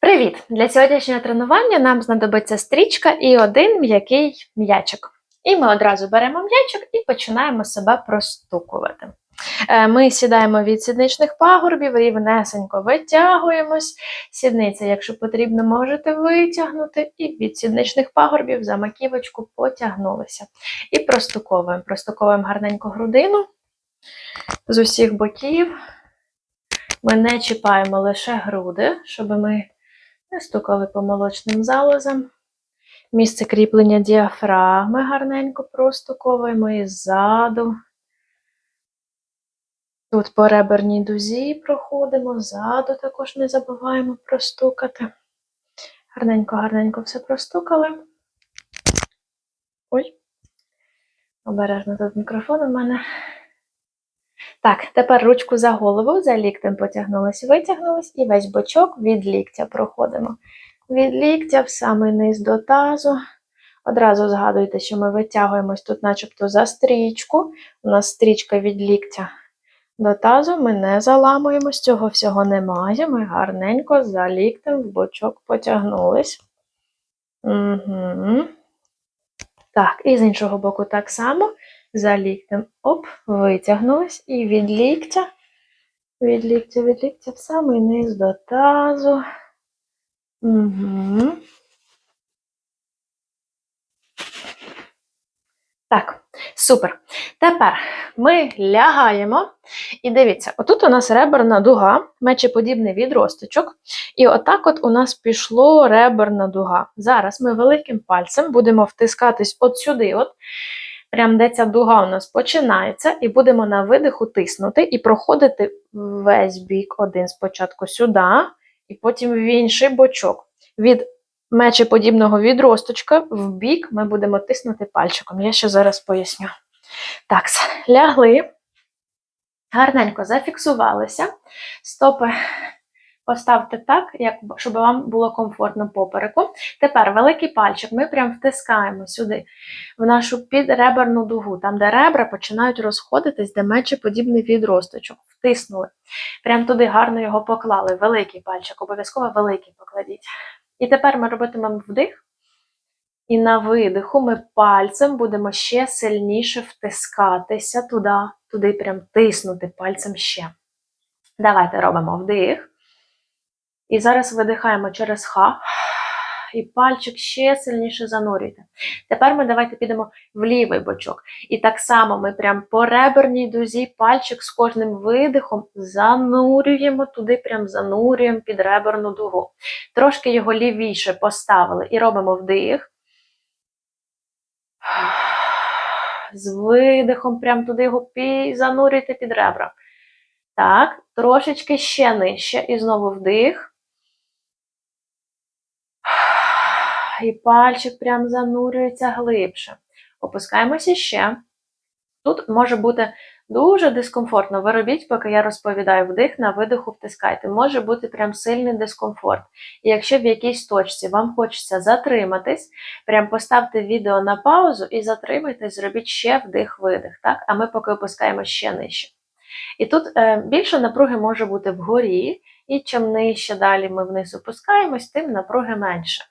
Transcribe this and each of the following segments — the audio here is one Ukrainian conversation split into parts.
Привіт! Для сьогоднішнього тренування нам знадобиться стрічка і один м'який м'ячик. І ми одразу беремо м'ячик і починаємо себе простукувати. Е, Ми сідаємо від сідничних пагорбів, рівнесенько витягуємось. Сідниця, якщо потрібно, можете витягнути, і від сідничних пагорбів за маківочку потягнулися. І простуковуємо. Простуковуємо гарненько грудину з усіх боків. Ми не чіпаємо лише груди, щоб ми стукали по молочним залозам. Місце кріплення діафрагми гарненько простуковуємо і ззаду. Тут по реберній дузі проходимо, ззаду також не забуваємо простукати. Гарненько-гарненько все простукали. Ой, обережно тут мікрофон у мене. Так, тепер ручку за голову, за ліктем потягнулись, витягнулись, і весь бочок від ліктя проходимо. Від ліктя в самий низ до тазу. Одразу згадуйте, що ми витягуємось тут, начебто, за стрічку. У нас стрічка від ліктя до тазу, ми не заламуємось, цього всього немає. Ми гарненько за ліктем в бочок потягнулись. Угу. Так, і з іншого боку так само. За ліктем оп, витягнулись і від ліктя, від ліктя, від ліктя в самий низ до тазу. Угу. Так, супер. Тепер ми лягаємо. І дивіться, отут у нас реберна дуга, мечеподібний відросточок. І отак от у нас пішло реберна дуга. Зараз ми великим пальцем будемо втискатись от сюди, от, прям де ця дуга у нас починається, і будемо на видиху тиснути і проходити весь бік один спочатку сюди, і потім в інший бочок. Від мечеподібного відросточка в бік ми будемо тиснути пальчиком. Я ще зараз поясню. Так, лягли, гарненько зафіксувалися. Стопи поставте так, як, щоб вам було комфортно попереку. Тепер великий пальчик ми прям втискаємо сюди, в нашу підреберну дугу, там, де ребра починають розходитись, де мечеподібний відросточок. Втиснули. Прям туди гарно його поклали. Великий пальчик, обов'язково великий покладіть. І тепер ми робитимемо вдих. І на видиху ми пальцем будемо ще сильніше втискатися туди, туди прям тиснути пальцем ще. Давайте робимо вдих. І зараз видихаємо через ха. І пальчик ще сильніше занурюйте. Тепер ми давайте підемо в лівий бочок. І так само ми прям по реберній дузі пальчик з кожним видихом занурюємо туди, прям занурюємо під реберну дугу. Трошки його лівіше поставили і робимо вдих. З видихом, прям туди його занурюйте під ребра. Так, трошечки ще нижче. І знову вдих. І пальчик прям занурюється глибше. Опускаємося ще. Тут може бути дуже дискомфортно. Ви робіть, поки я розповідаю вдих, на видиху втискайте. Може бути прям сильний дискомфорт. І якщо в якійсь точці вам хочеться затриматись, прям поставте відео на паузу і затримайтесь, зробіть ще вдих-видих. так? А ми поки опускаємо ще нижче. І тут е, більше напруги може бути вгорі, і чим нижче далі ми вниз опускаємось, тим напруги менше.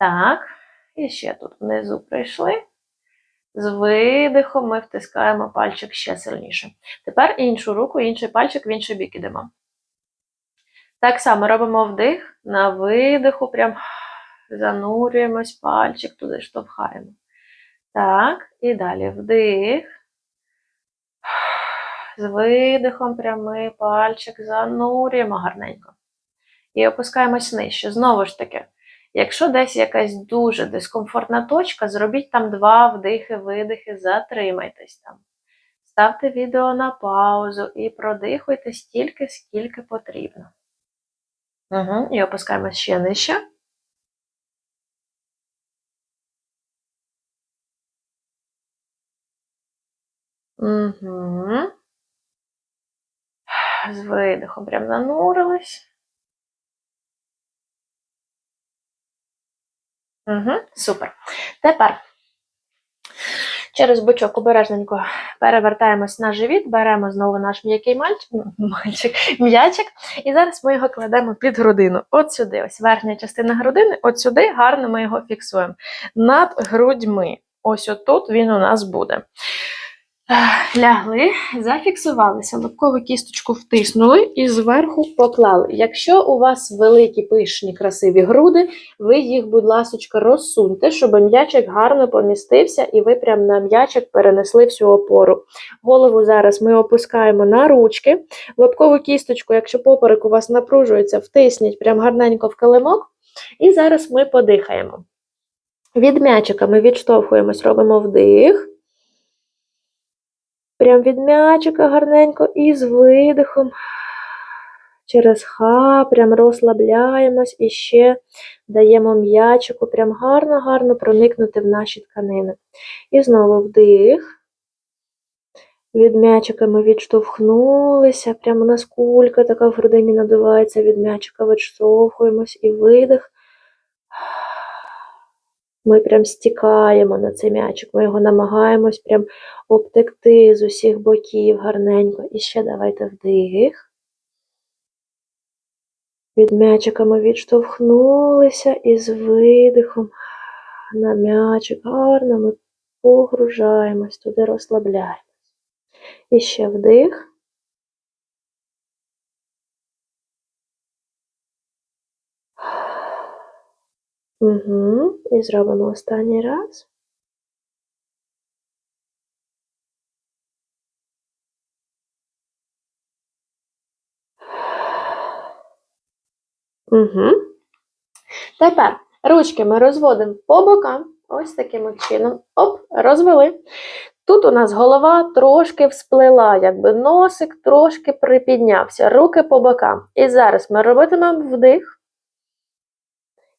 Так, і ще тут внизу прийшли. З видихом ми втискаємо пальчик ще сильніше. Тепер іншу руку, інший пальчик в інший бік ідемо. Так само робимо вдих, на видиху, прям занурюємось, пальчик туди штовхаємо. Так, і далі вдих. З видихом прямий пальчик занурюємо гарненько. І опускаємось нижче. Знову ж таки. Якщо десь якась дуже дискомфортна точка, зробіть там два вдихи-видихи, затримайтесь там. Ставте відео на паузу і продихуйте стільки, скільки потрібно. Угу. І опускаємо ще нижче. Угу. З видихом прям занурились. Угу, Супер. Тепер Через бочок обережненько перевертаємось на живіт, беремо знову наш м'який мальчик, ну, мальчик, м'ячик, і зараз ми його кладемо під грудину. От сюди, ось верхня частина грудини, от сюди гарно ми його фіксуємо. Над грудьми. Ось отут він у нас буде. Лягли, зафіксувалися, лобкову кісточку втиснули і зверху поклали. Якщо у вас великі пишні красиві груди, ви їх, будь ласочка, розсуньте, щоб м'ячик гарно помістився, і ви прям на м'ячик перенесли всю опору. Голову зараз ми опускаємо на ручки. Лобкову кісточку, якщо поперек у вас напружується, втисніть прям гарненько в килимок. І зараз ми подихаємо. Від м'ячика ми відштовхуємось, робимо вдих. Прям від м'ячика гарненько і з видихом. Через ха, прям розслабляємось і ще даємо м'ячику прям гарно-гарно проникнути в наші тканини. І знову вдих. Від м'ячика ми відштовхнулися, прямо у нас кулька така в грудині надувається, від м'ячика відштовхуємось і видих. Ми прям стікаємо на цей м'ячик, ми його намагаємось прям обтекти з усіх боків гарненько. І ще давайте вдих. Від м'ячика ми відштовхнулися і з видихом на м'ячик гарно ми погружаємось, туди розслабляємось. І ще вдих. Угу. І зробимо останній раз. Угу. Тепер ручки ми розводимо по бокам. Ось таким чином. Оп, розвели. Тут у нас голова трошки всплила, якби носик трошки припіднявся, руки по бокам. І зараз ми робитимемо вдих.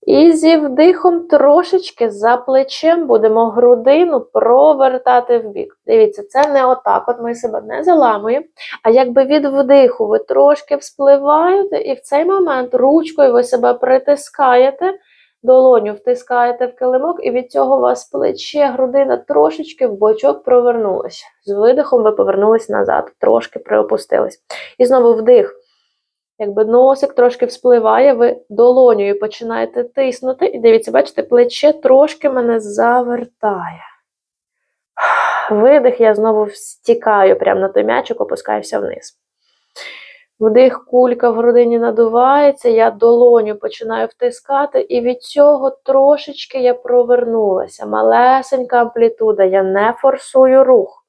І зі вдихом трошечки за плечем будемо грудину провертати в бік. Дивіться, це не отак, от ми себе не заламуємо, а якби від вдиху ви трошки вспливаєте, і в цей момент ручкою ви себе притискаєте, долоню втискаєте в килимок, і від цього у вас плече, грудина трошечки в бочок провернулася. З видихом ви повернулись назад, трошки приопустились. І знову вдих. Якби носик трошки вспливає, ви долонею починаєте тиснути, і дивіться, бачите, плече трошки мене завертає. Видих, я знову стікаю прямо на той м'ячик, опускаюся вниз. Вдих, кулька в грудині надувається, я долоню починаю втискати, і від цього трошечки я провернулася. Малесенька амплітуда, я не форсую рух.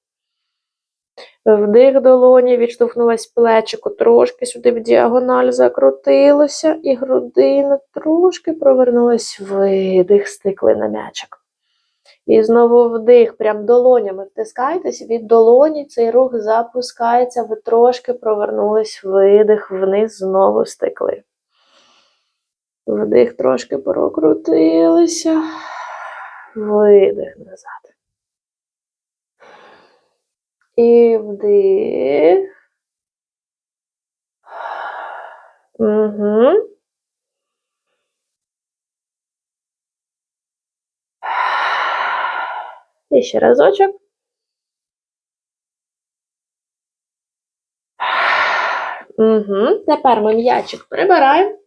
Вдих долоні, відштовхнулась плечико, трошки сюди в діагональ закрутилося, і грудина трошки провернулась, видих, стикли на м'ячик. І знову вдих, прям долонями втискайтесь, від долоні цей рух запускається, ви трошки провернулись, видих, вниз, знову стикли. Вдих, трошки прокрутилися, видих назад. І вдих. Угу. І ще разочок. Угу. Тепер ми м'ячик прибираємо.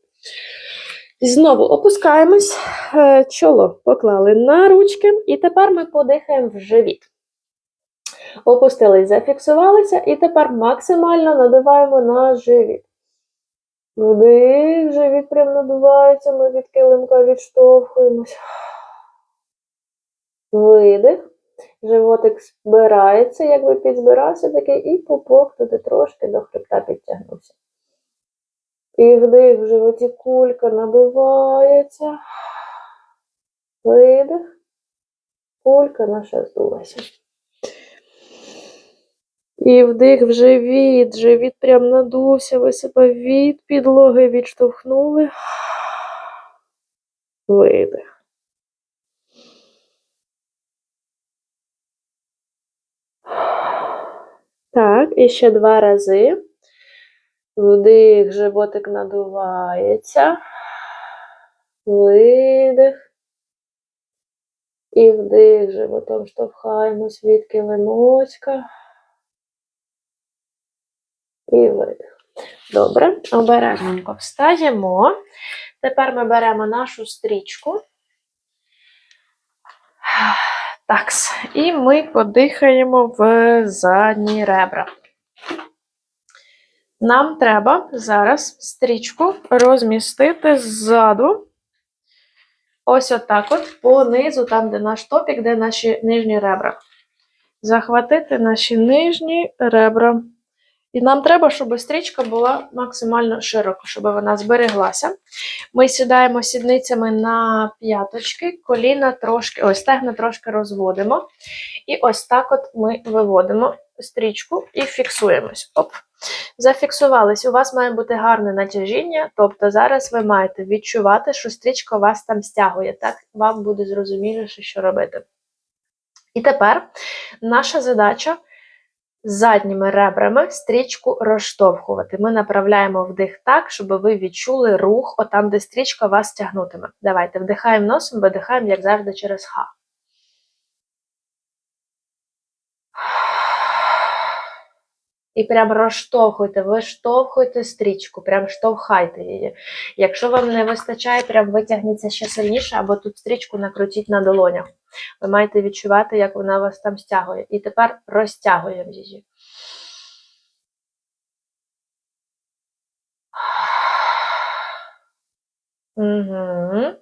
Знову опускаємось, е, чоло поклали на ручки, і тепер ми подихаємо в живіт. Опустились, зафіксувалися, і тепер максимально надуваємо на живіт. Вдих, живіт прям надувається, ми від килимка відштовхуємось. Видих. Животик збирається, якби підзбирався такий, і пупок туди трошки до хребта підтягнувся. І вдих в животі кулька надувається. Видих. Кулька наша здулася. І вдих в живіт, живіт прям надувся, ви себе від підлоги відштовхнули. Видих. Так, і ще два рази. Вдих, животик надувається. Видих. І вдих животом штовхаємось від килимочка. І видих. Добре, обережненько встаємо. Тепер ми беремо нашу стрічку. Такс. І ми подихаємо в задні ребра. Нам треба зараз стрічку розмістити ззаду. Ось отак от, по низу, там, де наш топік, де наші нижні ребра. Захватити наші нижні ребра. І нам треба, щоб стрічка була максимально широка, щоб вона збереглася. Ми сідаємо сідницями на п'яточки, коліна трошки, ось стегна трошки розводимо. І ось так от ми виводимо стрічку і фіксуємось. Оп. Зафіксувались. У вас має бути гарне натяжіння, тобто зараз ви маєте відчувати, що стрічка вас там стягує. Так вам буде зрозуміліше, що робити. І тепер наша задача задніми ребрами стрічку розштовхувати. Ми направляємо вдих так, щоб ви відчули рух, отам, де стрічка вас тягнутиме. Давайте вдихаємо носом, видихаємо, як завжди, через ха. І прям розштовхуйте, виштовхуйте стрічку, прям штовхайте її. Якщо вам не вистачає, прям витягніться ще сильніше, або тут стрічку накрутіть на долонях. Ви маєте відчувати, як вона вас там стягує. І тепер розтягуємо її. Угу.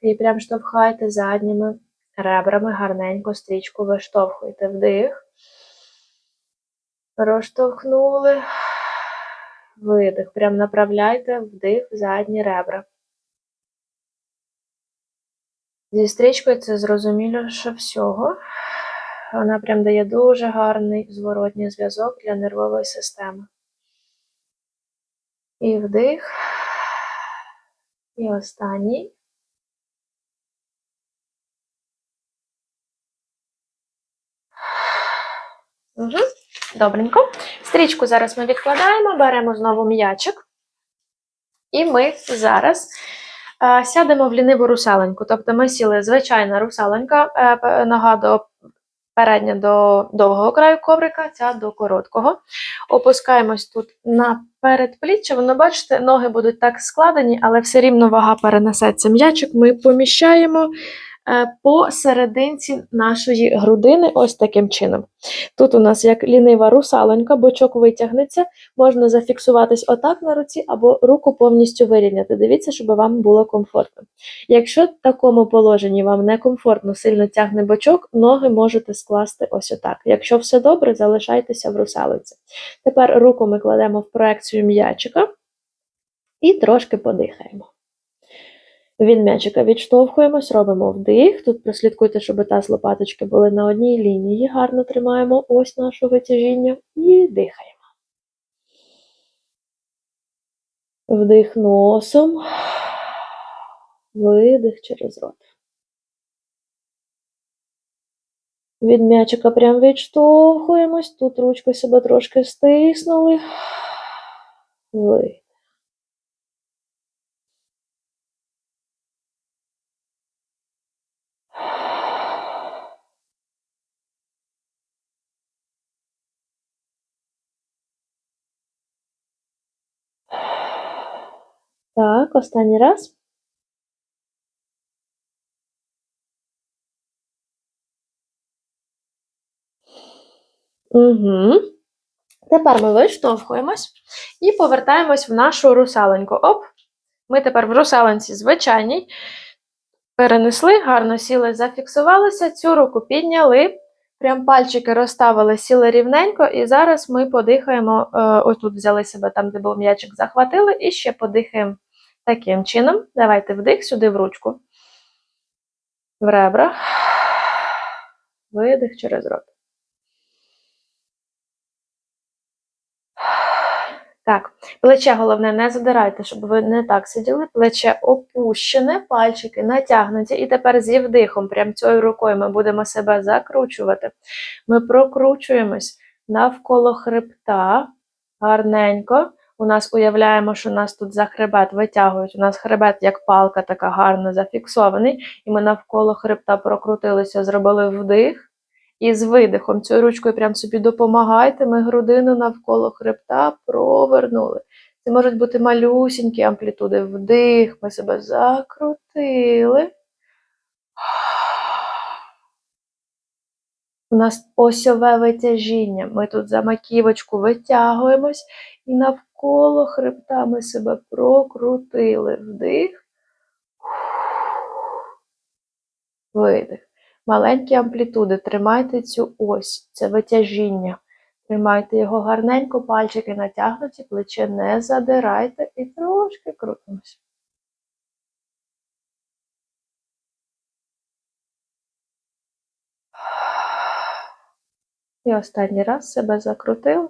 І прям штовхайте задніми ребрами гарненько стрічку виштовхуйте вдих. Розштовхнули. Видих. Прям направляйте вдих в задні ребра. Зі стрічкою це зрозуміліше всього. Вона прям дає дуже гарний зворотній зв'язок для нервової системи. І вдих. І останній. Угу. Добренько. Стрічку зараз ми відкладаємо, беремо знову м'ячик. І ми зараз е, сядемо в ліниву русаленьку. Тобто ми сіли звичайна русаленька, е, нога до передня до довгого краю коврика, ця до короткого. Опускаємось тут на передпліччя. Воно, бачите, ноги будуть так складені, але все рівно вага перенесеться. М'ячик ми поміщаємо по серединці нашої грудини, ось таким чином. Тут у нас як лінива русалонька, бочок витягнеться, можна зафіксуватись отак на руці, або руку повністю вирівняти. Дивіться, щоб вам було комфортно. Якщо в такому положенні вам некомфортно, сильно тягне бочок, ноги можете скласти ось отак. Якщо все добре, залишайтеся в русалиці. Тепер руку ми кладемо в проекцію м'ячика і трошки подихаємо. Від м'ячика відштовхуємось, робимо вдих. Тут прослідкуйте, щоб таз лопаточки були на одній лінії. Гарно тримаємо ось наше витяжіння і дихаємо. Вдих носом, видих через рот. Від м'ячика прям відштовхуємось. Тут ручкою себе трошки стиснули. Видих. Так, останній раз. Угу. Тепер ми виштовхуємось і повертаємось в нашу русаленьку. Оп! Ми тепер в русаленці звичайній. Перенесли, гарно сіли, зафіксувалися, цю руку підняли, прям пальчики розставили, сіли рівненько, і зараз ми подихаємо. Е, ось тут взяли себе там, де був м'ячик, захватили, і ще подихаємо Таким чином, давайте вдих сюди в ручку. В ребра. Видих через рот. Так, плече головне не задирайте, щоб ви не так сиділи. Плече опущене, пальчики натягнуті. І тепер зі вдихом, прям цією рукою, ми будемо себе закручувати. Ми прокручуємось навколо хребта, гарненько. У нас уявляємо, що нас тут за хребет витягують. У нас хребет, як палка, така гарно зафіксований, і ми навколо хребта прокрутилися, зробили вдих. І з видихом цією ручкою прям собі допомагайте. Ми грудину навколо хребта провернули. Це можуть бути малюсінькі амплітуди. Вдих, ми себе закрутили. У нас осьове витяжіння. Ми тут за маківочку витягуємось і навколо хребта ми себе прокрутили. Вдих. Видих. Маленькі амплітуди. Тримайте цю ось, це витяжіння. Тримайте його гарненько, пальчики натягнуті, плече не задирайте і трошки крутимося. І останній раз себе закрутили.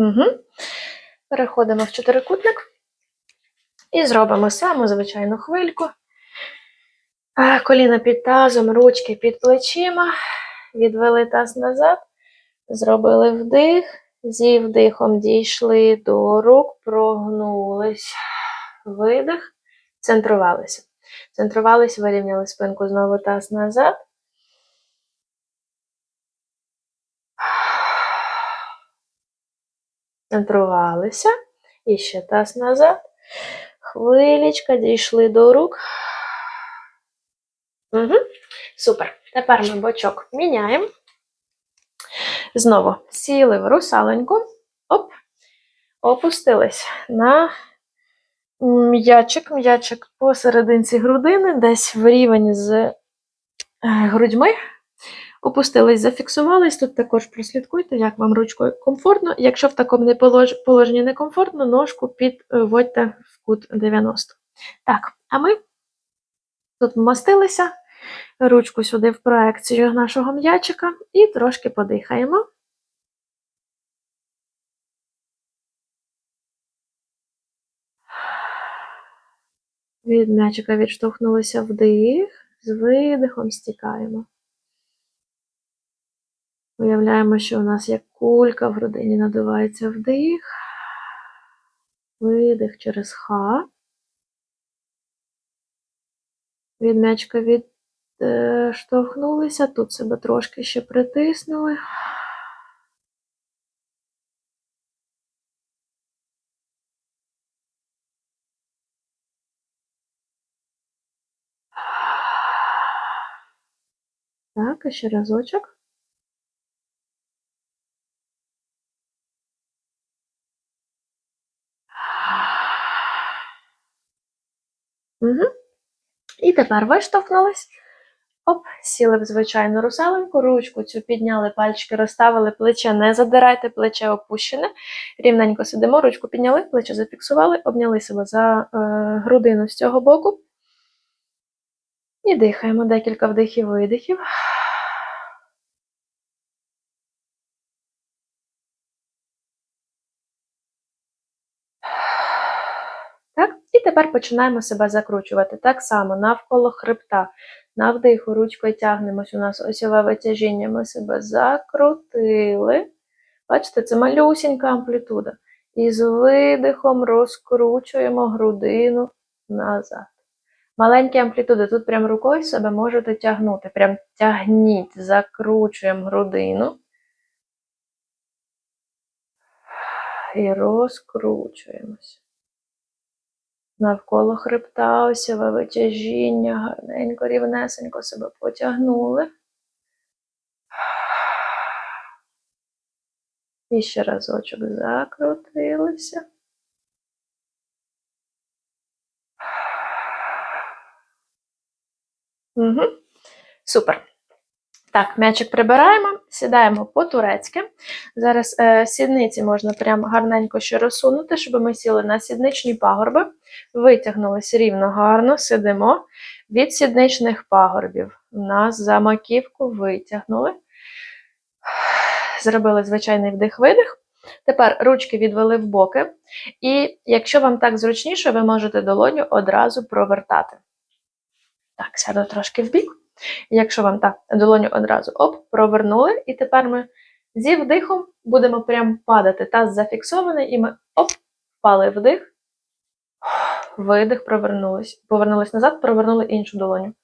Угу. Переходимо в чотирикутник і зробимо саму звичайну хвильку. Коліна під тазом, ручки під плечима. Відвели таз назад, зробили вдих, зі вдихом дійшли до рук, прогнулись, видих, центрувалися. Центрувались, вирівняли спинку знову таз назад. Центрувалися. І ще таз назад. Хвилічка, дійшли до рук. Угу. Супер. Тепер ми бочок міняємо. Знову сіли в русаленьку. Оп. Опустились на м'ячик, м'ячик посерединці грудини, десь в рівень з е, грудьми. Опустились, зафіксувались. Тут також прослідкуйте, як вам ручкою комфортно. Якщо в такому положенні некомфортно, ножку підводьте в кут 90. Так, а ми тут вмостилися, ручку сюди в проекцію нашого м'ячика і трошки подихаємо. Від м'ячика відштовхнулися вдих, з видихом стікаємо. Уявляємо, що у нас як кулька в грудині надувається вдих, видих через ха. Від м'ячка відштовхнулися, тут себе трошки ще притиснули. Так, і ще разочок. Угу. І тепер виштовхнулись. Оп, сіли в звичайну русаленьку, ручку цю підняли, пальчики розставили, плече не задирайте, плече опущене. Рівненько сидимо, ручку підняли, плече зафіксували, обняли себе за е, грудину з цього боку. І дихаємо декілька вдихів-видихів. Так, і тепер починаємо себе закручувати. Так само навколо хребта. На вдиху ручкою тягнемось. У нас осьове витяжіння. Ми себе закрутили. Бачите, це малюсінька амплітуда. І з видихом розкручуємо грудину назад. Маленькі амплітуди. Тут прям рукою себе можете тягнути. Прям тягніть, закручуємо грудину. І розкручуємось. Навколо хребта осьове витяжіння, гарненько, рівнесенько себе потягнули. І ще разочок закрутилися. Угу. Супер. Так, м'ячик прибираємо, сідаємо по-турецьки. Зараз е, сідниці можна прям гарненько ще розсунути, щоб ми сіли на сідничні пагорби. Витягнулися рівно гарно, сидимо від сідничних пагорбів. Нас за маківку витягнули. Зробили звичайний вдих-видих. Тепер ручки відвели в боки. І якщо вам так зручніше, ви можете долоню одразу провертати. Так, сяду трошки в бік. Якщо вам так, долоню одразу оп, провернули, і тепер ми зі вдихом будемо прям падати. Таз зафіксований, і ми оп, впали вдих, видих, провернулись. Повернулись назад, провернули іншу долоню.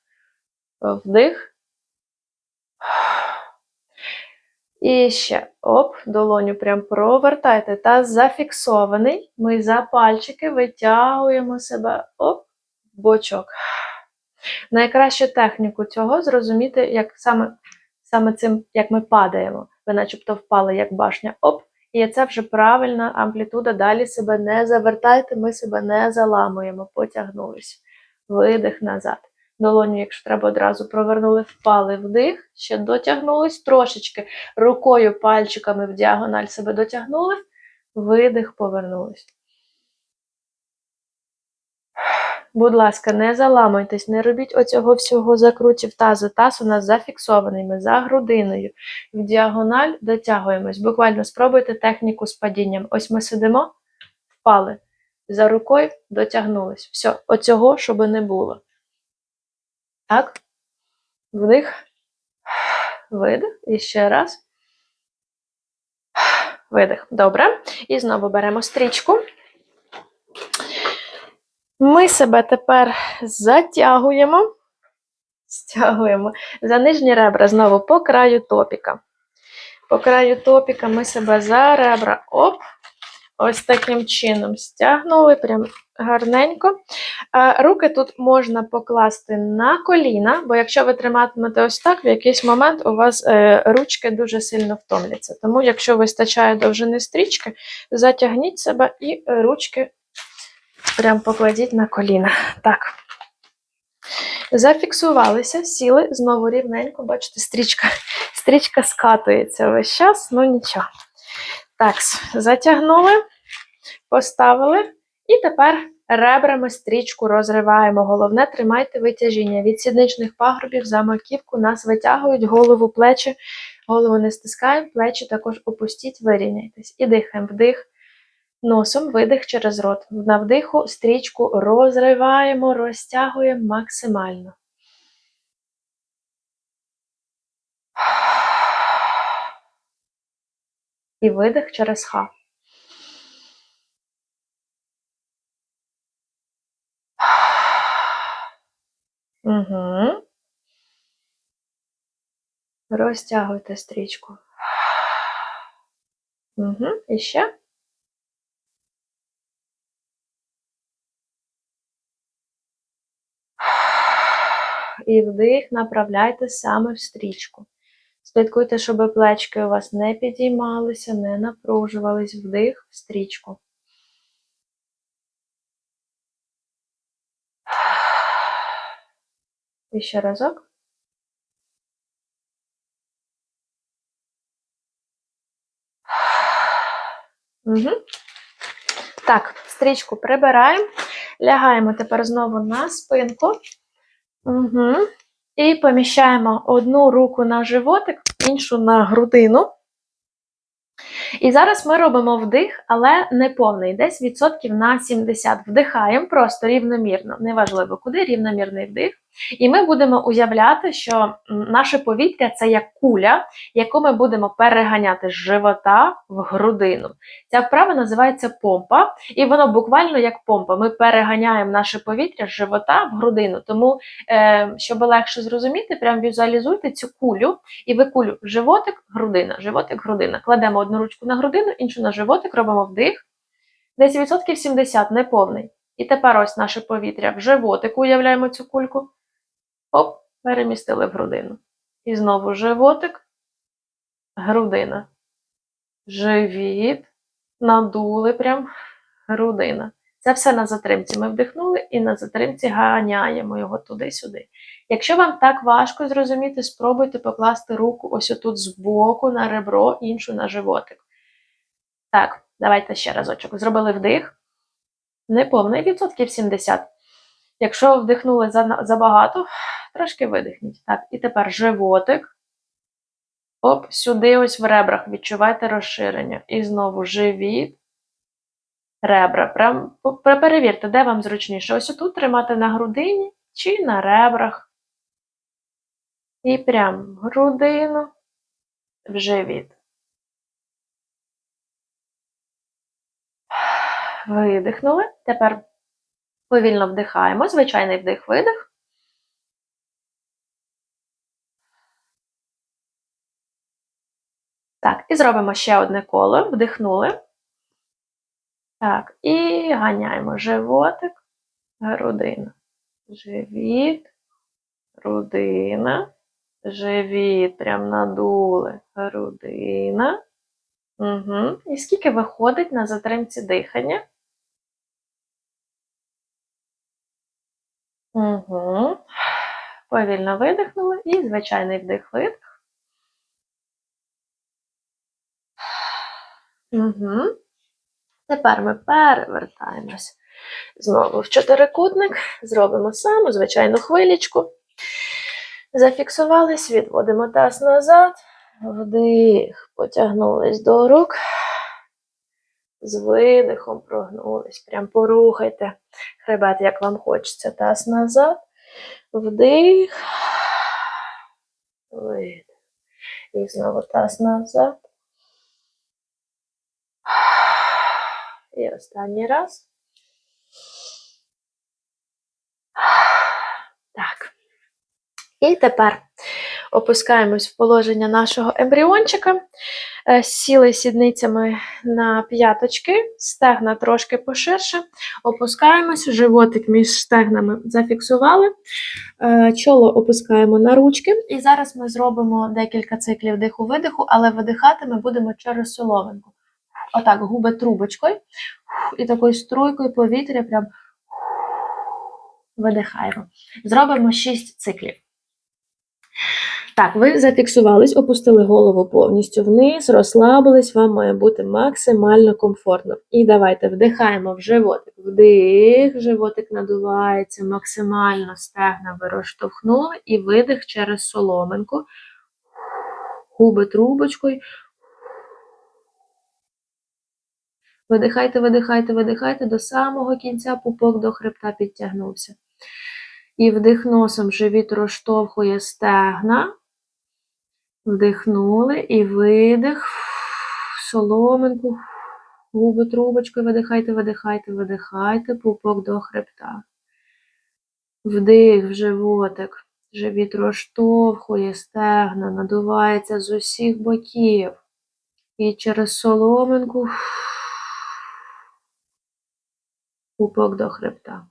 Вдих. І ще оп, долоню прям провертайте. Таз зафіксований. Ми за пальчики витягуємо себе оп, бочок. Найкращу техніку цього зрозуміти, як саме, саме цим, як ми падаємо. Ви начебто впали, як башня, оп, і це вже правильна амплітуда. Далі себе не завертайте, ми себе не заламуємо, потягнулись. Видих назад. Долоню, якщо треба, одразу провернули, впали вдих, ще дотягнулись трошечки. Рукою, пальчиками в діагональ себе дотягнули, видих, повернулись. Будь ласка, не заламуйтесь, не робіть оцього всього закрутів тазу. Таз у нас зафіксований, ми за грудиною. В діагональ дотягуємось. Буквально спробуйте техніку з падінням. Ось ми сидимо, впали. За рукою дотягнулись. Все, оцього, щоб не було. Так. Вдих. Видих. І ще раз. Видих. Добре. І знову беремо стрічку. Ми себе тепер затягуємо, стягуємо за нижні ребра знову по краю топіка. По краю топіка ми себе за ребра оп, ось таким чином стягнули, прям гарненько. Руки тут можна покласти на коліна, бо якщо ви триматимете ось так, в якийсь момент у вас е, ручки дуже сильно втомляться. Тому, якщо вистачає довжини стрічки, затягніть себе і ручки Прям покладіть на коліна. Так. Зафіксувалися, сіли, знову рівненько, бачите, стрічка стрічка скатується весь час, ну нічого. Так, затягнули, поставили. І тепер ребрами стрічку розриваємо. Головне, тримайте витяжіння. Від сідничних пагорбів за маківку нас витягують, голову, плечі, голову не стискаємо, плечі також опустіть, вирівняйтесь. І дихаємо вдих. Носом видих через рот. На вдиху стрічку розриваємо, розтягуємо максимально. І видих через ха. Угу. Розтягуйте стрічку. Угу. І ще. І вдих направляйте саме в стрічку. Слідкуйте, щоб плечки у вас не підіймалися, не напружувались вдих в стрічку. І ще разок. Угу. Так, стрічку прибираємо, лягаємо тепер знову на спинку. Угу. І поміщаємо одну руку на животик, іншу на грудину. І зараз ми робимо вдих, але не повний, десь відсотків на 70. Вдихаємо просто рівномірно, неважливо куди, рівномірний вдих. І ми будемо уявляти, що наше повітря це як куля, яку ми будемо переганяти з живота в грудину. Ця вправа називається помпа, і воно буквально як помпа. Ми переганяємо наше повітря з живота в грудину. Тому, е, щоб легше зрозуміти, прям візуалізуйте цю кулю і ви кулю животик, грудина, животик, грудина. Кладемо одну ручку на грудину, іншу на животик, робимо вдих. Десь відсотків 70, неповний. І тепер ось наше повітря в животику, уявляємо цю кульку. Оп, перемістили в грудину. І знову животик, грудина. Живіт, надули прям грудина. Це все на затримці. Ми вдихнули і на затримці ганяємо його туди-сюди. Якщо вам так важко зрозуміти, спробуйте покласти руку ось отут збоку на ребро, іншу на животик. Так, давайте ще разочок. Зробили вдих. Неповний відсотків 70. Якщо вдихнули забагато, трошки видихніть. Так, і тепер животик. Оп, сюди ось в ребрах відчувайте розширення. І знову живіт, ребра. Прям перевірте, де вам зручніше. Ось тут тримати на грудині чи на ребрах. І прям грудину, в живіт. Видихнули. Тепер повільно вдихаємо. Звичайний вдих-видих. Так, і зробимо ще одне коло. Вдихнули. Так, і ганяємо животик, грудина. Живіт, грудина, живіт, прям надули, грудина. Угу. І скільки виходить на затримці дихання? Угу. Повільно видихнули і звичайний вдих-видих. Угу. Тепер ми перевертаємось знову в чотирикутник, зробимо саму звичайну хвилічку. Зафіксувались, відводимо таз назад, вдих, потягнулись до рук, з видихом прогнулись. Прям порухайте хребет, як вам хочеться. Таз назад, вдих, видих. І знову таз назад. І останній раз. Так. І тепер опускаємось в положення нашого ембріончика. Е, Сіли сідницями на п'яточки, стегна трошки поширше. Опускаємось, животик між стегнами зафіксували. Е, Чоло опускаємо на ручки. І зараз ми зробимо декілька циклів диху-видиху, але видихати ми будемо через соломинку. Отак, губи трубочкою. І такою струйкою повітря прям видихаємо. Зробимо 6 циклів. Так, ви зафіксувались, опустили голову повністю вниз, розслабились, вам має бути максимально комфортно. І давайте вдихаємо в животик. Вдих, животик надувається, максимально стегна ви розштовхнули і видих через соломинку. Губи трубочкою. Видихайте, видихайте, видихайте до самого кінця пупок до хребта підтягнувся. І вдих носом живіт розштовхує стегна. Вдихнули і видих. Соломинку. Губи трубочкою видихайте, видихайте, видихайте, пупок до хребта. Вдих в животик. Живіт розштовхує стегна, надувається з усіх боків. І через соломинку пупок до хребта.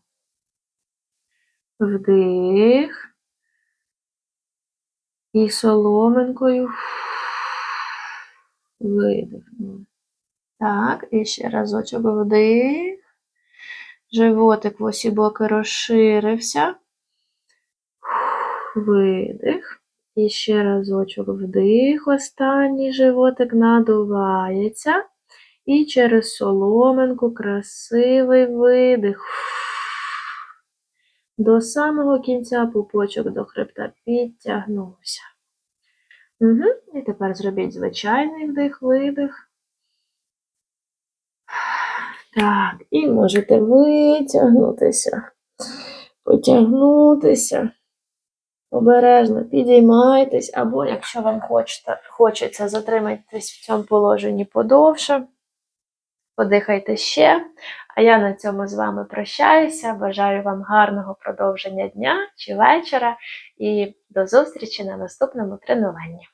Вдих. І соломинкою видихнули. Так, і ще разочок вдих. Животик в усі боки розширився. Видих. І ще разочок вдих. Останній животик надувається. І через соломинку красивий видих. До самого кінця пупочок до хребта підтягнувся. Угу. І тепер зробіть звичайний вдих-видих. Так, і можете витягнутися, потягнутися. Обережно підіймайтесь, або, якщо вам хочете, хочеться, затримайтесь в цьому положенні подовше. Подихайте ще. А я на цьому з вами прощаюся. Бажаю вам гарного продовження дня чи вечора і до зустрічі на наступному тренуванні.